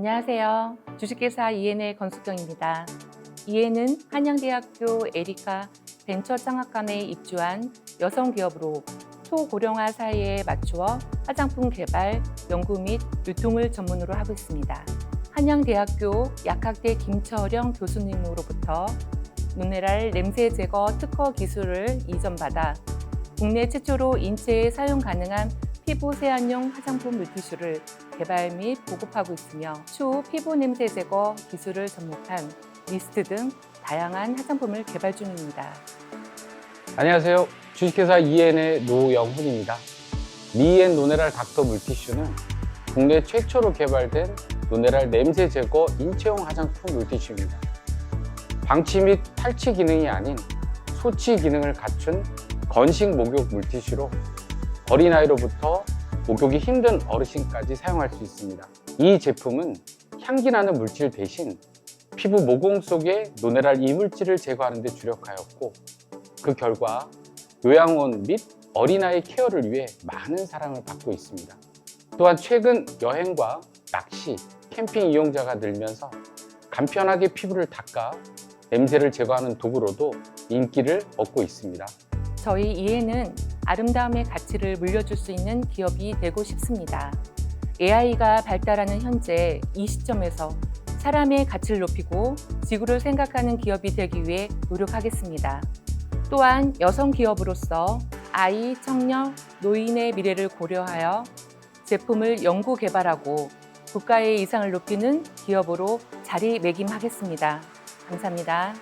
안녕하세요. 주식회사 이엔의 건숙경입니다. 이엔은 한양대학교 에리카 벤처 창학관에 입주한 여성 기업으로 초고령화 사회에 맞추어 화장품 개발, 연구 및 유통을 전문으로 하고 있습니다. 한양대학교 약학대 김철영 교수님으로부터 미네랄 냄새 제거 특허 기술을 이전받아 국내 최초로 인체에 사용 가능한 피부 세안용 화장품 물티슈를 개발 및 보급하고 있으며 추후 피부 냄새 제거 기술을 접목한 미스트 등 다양한 화장품을 개발 중입니다. 안녕하세요. 주식회사 이엔의 노영훈입니다. 미엔 노네랄 닥터 물티슈는 국내 최초로 개발된 노네랄 냄새 제거 인체용 화장품 물티슈입니다. 방치 및 탈취 기능이 아닌 소치 기능을 갖춘 건식 목욕 물티슈로 어린아이로부터 목욕이 힘든 어르신까지 사용할 수 있습니다. 이 제품은 향기 나는 물질 대신 피부 모공 속의 노네랄 이물질을 제거하는 데 주력하였고 그 결과 요양원 및 어린아이 케어를 위해 많은 사랑을 받고 있습니다. 또한 최근 여행과 낚시, 캠핑 이용자가 늘면서 간편하게 피부를 닦아 냄새를 제거하는 도구로도 인기를 얻고 있습니다. 저희 이에는 아름다움의 가치를 물려줄 수 있는 기업이 되고 싶습니다. AI가 발달하는 현재 이 시점에서 사람의 가치를 높이고 지구를 생각하는 기업이 되기 위해 노력하겠습니다. 또한 여성 기업으로서 아이, 청년, 노인의 미래를 고려하여 제품을 연구 개발하고 국가의 이상을 높이는 기업으로 자리매김하겠습니다. 감사합니다.